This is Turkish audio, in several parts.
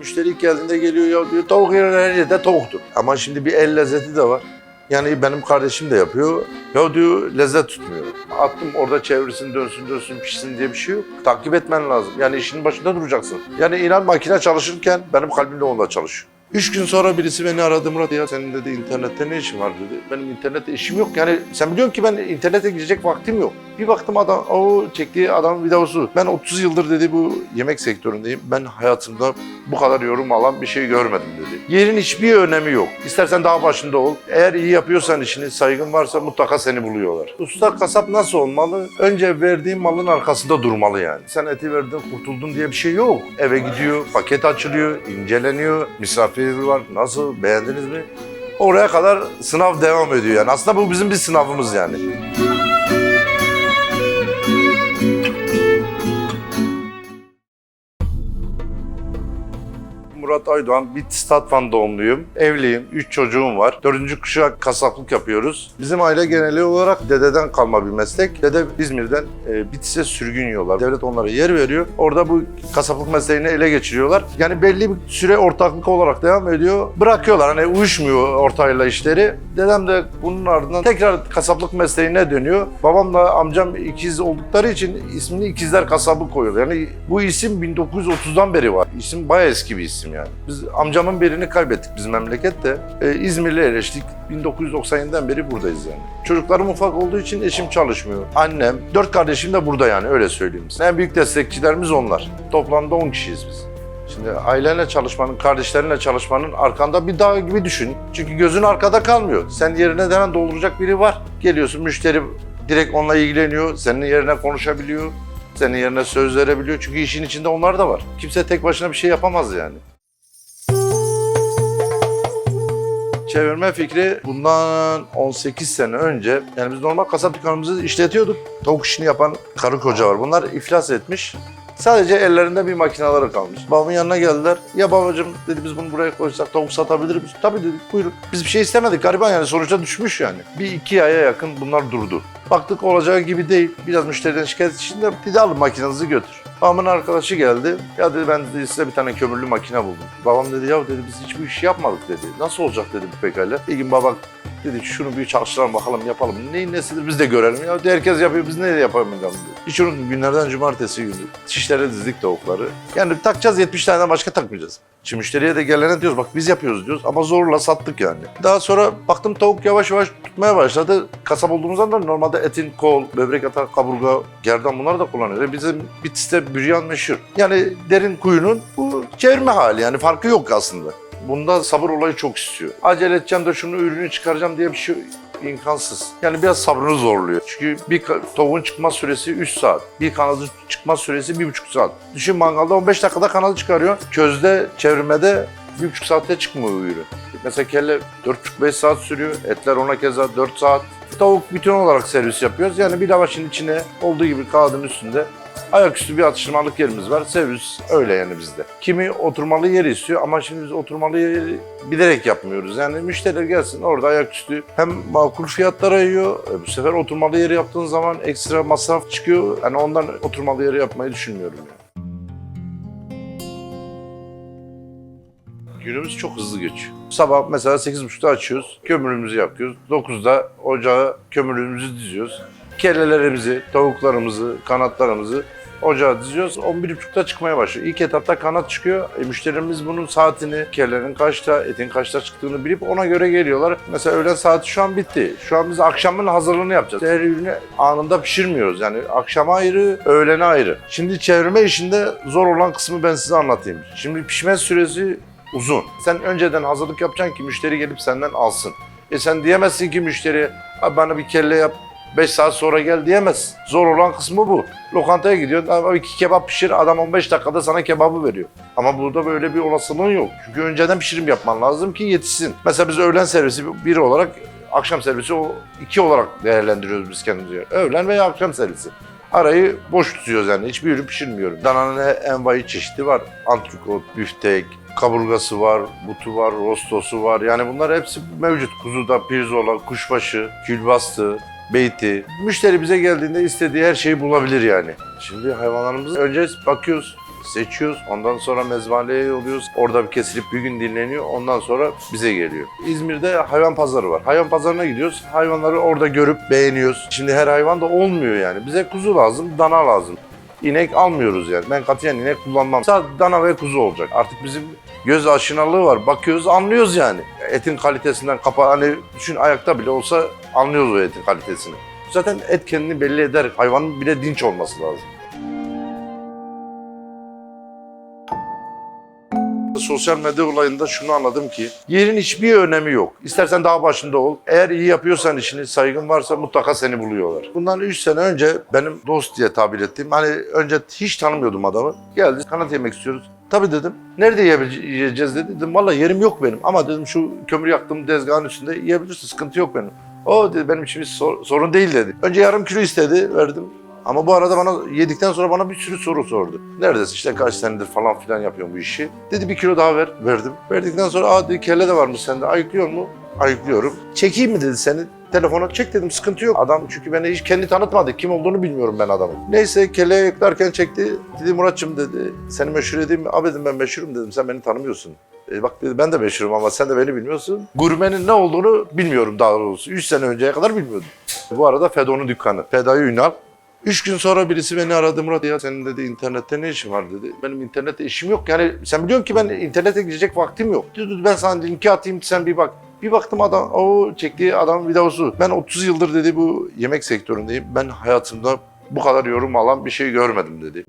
Müşteri ilk geldiğinde geliyor ya diyor tavuk yer her yerde tavuktur. Ama şimdi bir el lezzeti de var. Yani benim kardeşim de yapıyor. Ya diyor lezzet tutmuyor. Attım orada çevirsin dönsün dönsün pişsin diye bir şey yok. Takip etmen lazım. Yani işinin başında duracaksın. Yani inan makine çalışırken benim kalbim de onda çalışıyor. Üç gün sonra birisi beni aradı Murat ya senin dedi internette ne işin var dedi. Benim internette işim yok. Yani sen biliyorsun ki ben internete girecek vaktim yok. Bir baktım adam o çektiği adamın videosu. Ben 30 yıldır dedi bu yemek sektöründeyim. Ben hayatımda bu kadar yorum alan bir şey görmedim dedi. Yerin hiçbir önemi yok. İstersen daha başında ol. Eğer iyi yapıyorsan işini, saygın varsa mutlaka seni buluyorlar. Usta kasap nasıl olmalı? Önce verdiğin malın arkasında durmalı yani. Sen eti verdin, kurtuldun diye bir şey yok. Eve gidiyor, paket açılıyor, inceleniyor, misafir var. Nasıl, beğendiniz mi? Oraya kadar sınav devam ediyor yani. Aslında bu bizim bir sınavımız yani. Murat Aydoğan, Tatvan doğumluyum. Evliyim, 3 çocuğum var. 4. kuşak kasaplık yapıyoruz. Bizim aile geneli olarak dededen kalma bir meslek. Dede İzmir'den e, Bitlis'e sürgün yiyorlar. Devlet onlara yer veriyor. Orada bu kasaplık mesleğini ele geçiriyorlar. Yani belli bir süre ortaklık olarak devam ediyor. Bırakıyorlar hani uyuşmuyor ortayla işleri. Dedem de bunun ardından tekrar kasaplık mesleğine dönüyor. Babamla amcam ikiz oldukları için ismini ikizler kasabı koyuyor. Yani bu isim 1930'dan beri var. İsim bayağı eski bir isim yani. Biz amcamın birini kaybettik biz memlekette. Ee, İzmir'le eleştik. 1997'den beri buradayız yani. Çocuklarım ufak olduğu için eşim çalışmıyor. Annem, dört kardeşim de burada yani öyle söyleyeyim size. En büyük destekçilerimiz onlar. Toplamda 10 kişiyiz biz. Şimdi ailenle çalışmanın, kardeşlerinle çalışmanın arkanda bir dağ gibi düşün. Çünkü gözün arkada kalmıyor. Sen yerine hemen dolduracak biri var. Geliyorsun müşteri direkt onunla ilgileniyor, senin yerine konuşabiliyor, senin yerine söz verebiliyor. Çünkü işin içinde onlar da var. Kimse tek başına bir şey yapamaz yani. Çevirme fikri bundan 18 sene önce yani biz normal kasap dükkanımızı işletiyorduk. Tavuk işini yapan karı koca var. Bunlar iflas etmiş. Sadece ellerinde bir makineleri kalmış. Babamın yanına geldiler. Ya babacığım dedi biz bunu buraya koysak tavuk satabilir miyiz? Tabii dedik buyurun. Biz bir şey istemedik gariban yani sonuçta düşmüş yani. Bir iki aya yakın bunlar durdu. Baktık olacağı gibi değil. Biraz müşteriden şikayet içinde dedi alın makinenizi götür. Babamın arkadaşı geldi. Ya dedi ben dedi, size bir tane kömürlü makine buldum. Babam dedi ya dedi biz hiç bu işi yapmadık dedi. Nasıl olacak dedi bu pekala. Bir gün baba dedi şunu bir çalıştıralım bakalım yapalım. Neyin nesidir biz de görelim. Ya herkes yapıyor biz ne yapamayacağım dedi. Hiç unutmayın günlerden cumartesi günü. Şişlere dizdik tavukları. Yani takacağız 70 tane başka takmayacağız. Şimdi müşteriye de gelene diyoruz bak biz yapıyoruz diyoruz ama zorla sattık yani. Daha sonra baktım tavuk yavaş yavaş tutmaya başladı. Kasap olduğumuzdan da normalde etin kol, böbrek atar, kaburga, gerdan bunları da kullanıyoruz. Bizim Bitlis'te büryan meşhur. Yani derin kuyunun bu çevirme hali yani farkı yok aslında. Bunda sabır olayı çok istiyor. Acele edeceğim de şunu ürünü çıkaracağım diye bir şey imkansız. Yani biraz sabrını zorluyor. Çünkü bir tavuğun çıkma süresi 3 saat. Bir kanadın çıkma süresi 1,5 saat. Düşün mangalda 15 dakikada kanadı çıkarıyor. Közde, çevirmede 1,5 saatte çıkmıyor ürün. Mesela kelle 4,5-5 saat sürüyor. Etler ona keza 4 saat. Tavuk bütün olarak servis yapıyoruz. Yani bir lavaşın içine olduğu gibi kağıdın üstünde Ayaküstü bir atıştırmalık yerimiz var. Servis öyle yani bizde. Kimi oturmalı yer istiyor ama şimdi biz oturmalı yeri bilerek yapmıyoruz. Yani müşteriler gelsin orada ayaküstü hem makul fiyatlara yiyor. e, Bu sefer oturmalı yeri yaptığın zaman ekstra masraf çıkıyor. Yani ondan oturmalı yeri yapmayı düşünmüyorum yani. Günümüz çok hızlı geçiyor. Sabah mesela 8.30'da açıyoruz, kömürümüzü yakıyoruz. 9'da ocağa kömürümüzü diziyoruz. Kellelerimizi, tavuklarımızı, kanatlarımızı ocağa diziyoruz. 11.30'da çıkmaya başlıyor. İlk etapta kanat çıkıyor. E, müşterimiz bunun saatini, kellerin kaçta, etin kaçta çıktığını bilip ona göre geliyorlar. Mesela öğlen saati şu an bitti. Şu an biz akşamın hazırlığını yapacağız. Her ürünü anında pişirmiyoruz. Yani akşama ayrı, öğlene ayrı. Şimdi çevirme işinde zor olan kısmı ben size anlatayım. Şimdi pişme süresi uzun. Sen önceden hazırlık yapacaksın ki müşteri gelip senden alsın. E sen diyemezsin ki müşteriye "Abi bana bir kelle yap 5 saat sonra gel diyemez. Zor olan kısmı bu. Lokantaya gidiyorsun iki kebap pişir adam 15 dakikada sana kebabı veriyor. Ama burada böyle bir olasılığın yok. Çünkü önceden pişirim yapman lazım ki yetişsin. Mesela biz öğlen servisi bir olarak akşam servisi o iki olarak değerlendiriyoruz biz kendimizi. Öğlen veya akşam servisi. Arayı boş tutuyoruz yani. Hiçbir ürün pişirmiyorum. Dananın envai çeşidi var. Antrikot, büftek, kaburgası var, butu var, rostosu var. Yani bunlar hepsi mevcut. Kuzuda, pirzola, kuşbaşı, külbastı, beyti. Müşteri bize geldiğinde istediği her şeyi bulabilir yani. Şimdi hayvanlarımızı önce bakıyoruz. seçiyoruz. Ondan sonra mezbaleye yolluyoruz. Orada bir kesilip bir gün dinleniyor. Ondan sonra bize geliyor. İzmir'de hayvan pazarı var. Hayvan pazarına gidiyoruz. Hayvanları orada görüp beğeniyoruz. Şimdi her hayvan da olmuyor yani. Bize kuzu lazım, dana lazım. İnek almıyoruz yani. Ben katiyen inek kullanmam. Sadece dana ve kuzu olacak. Artık bizim göz aşinalığı var. Bakıyoruz anlıyoruz yani. Etin kalitesinden kapa hani düşün ayakta bile olsa anlıyoruz o etin kalitesini. Zaten et kendini belli eder. Hayvanın bile dinç olması lazım. Sosyal medya olayında şunu anladım ki yerin hiçbir önemi yok. İstersen daha başında ol. Eğer iyi yapıyorsan işini, saygın varsa mutlaka seni buluyorlar. Bundan 3 sene önce benim dost diye tabir ettiğim hani önce hiç tanımıyordum adamı. Geldi kanat yemek istiyoruz. Tabii dedim. Nerede yiyeceğiz dedi. Dedim valla yerim yok benim. Ama dedim şu kömür yaktığım tezgahın üstünde yiyebilirsin. Sıkıntı yok benim. O dedi benim için bir sor- sorun değil dedi. Önce yarım kilo istedi verdim. Ama bu arada bana yedikten sonra bana bir sürü soru sordu. Neredesin işte kaç senedir falan filan yapıyorum bu işi. Dedi bir kilo daha ver. Verdim. Verdikten sonra aa dedi kelle de varmış sende. Ayıklıyor mu? Ayıklıyorum. Çekeyim mi dedi seni. Telefona çek dedim sıkıntı yok. Adam çünkü beni hiç kendi tanıtmadı. Kim olduğunu bilmiyorum ben adamın. Neyse kelle ayıklarken çekti. Dedi Muratçım dedi seni meşhur edeyim mi? Dedim ben meşhurum dedim sen beni tanımıyorsun. E bak dedi ben de meşhurum ama sen de beni bilmiyorsun. Gurmenin ne olduğunu bilmiyorum daha doğrusu. 3 sene önceye kadar bilmiyordum. Bu arada Fedo'nun dükkanı. Feda'yı Ünal. Üç gün sonra birisi beni aradı Murat ya senin dedi internette ne işin var dedi. Benim internette işim yok yani sen biliyorsun ki ben internete girecek vaktim yok. Dedi ben sana linki atayım sen bir bak. Bir baktım adam o çektiği adamın videosu. Ben 30 yıldır dedi bu yemek sektöründeyim. Ben hayatımda bu kadar yorum alan bir şey görmedim dedi.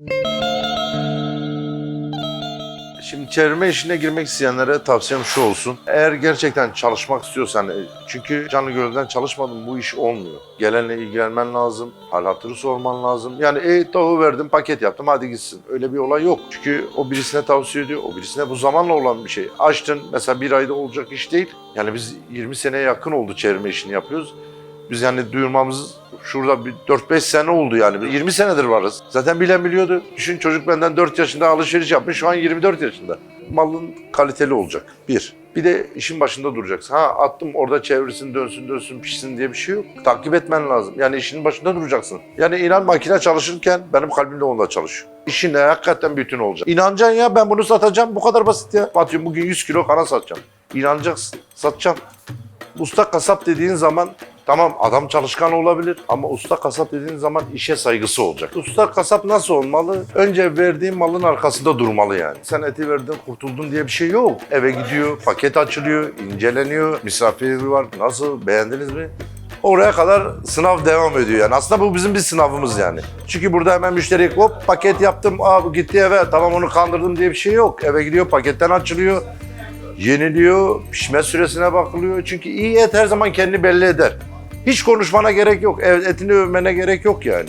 Şimdi çevirme işine girmek isteyenlere tavsiyem şu olsun. Eğer gerçekten çalışmak istiyorsan, e, çünkü canlı gönülden çalışmadım bu iş olmuyor. Gelenle ilgilenmen lazım, hal hatırı sorman lazım. Yani e tavuğu verdim, paket yaptım hadi gitsin. Öyle bir olay yok. Çünkü o birisine tavsiye ediyor, o birisine bu zamanla olan bir şey. Açtın mesela bir ayda olacak iş değil. Yani biz 20 seneye yakın oldu çevirme işini yapıyoruz. Biz yani duyurmamız şurada bir 4-5 sene oldu yani. 20 senedir varız. Zaten bilen biliyordu. Düşün çocuk benden 4 yaşında alışveriş yapmış. Şu an 24 yaşında. Malın kaliteli olacak. Bir. Bir de işin başında duracaksın. Ha attım orada çevirsin, dönsün, dönsün, pişsin diye bir şey yok. Takip etmen lazım. Yani işin başında duracaksın. Yani inan makine çalışırken benim kalbim de onda çalışıyor. İşine hakikaten bütün olacak. İnanacaksın ya ben bunu satacağım. Bu kadar basit ya. Atıyorum bugün 100 kilo kana satacağım. İnanacaksın. Satacağım. Usta kasap dediğin zaman tamam adam çalışkan olabilir ama usta kasap dediğin zaman işe saygısı olacak. Usta kasap nasıl olmalı? Önce verdiğin malın arkasında durmalı yani. Sen eti verdin kurtuldun diye bir şey yok. Eve gidiyor, paket açılıyor, inceleniyor, misafiri var. Nasıl beğendiniz mi? Oraya kadar sınav devam ediyor yani. Aslında bu bizim bir sınavımız yani. Çünkü burada hemen müşteri hop paket yaptım, aa bu gitti eve tamam onu kandırdım diye bir şey yok. Eve gidiyor paketten açılıyor yeniliyor, pişme süresine bakılıyor. Çünkü iyi et her zaman kendini belli eder. Hiç konuşmana gerek yok, evet, etini övmene gerek yok yani.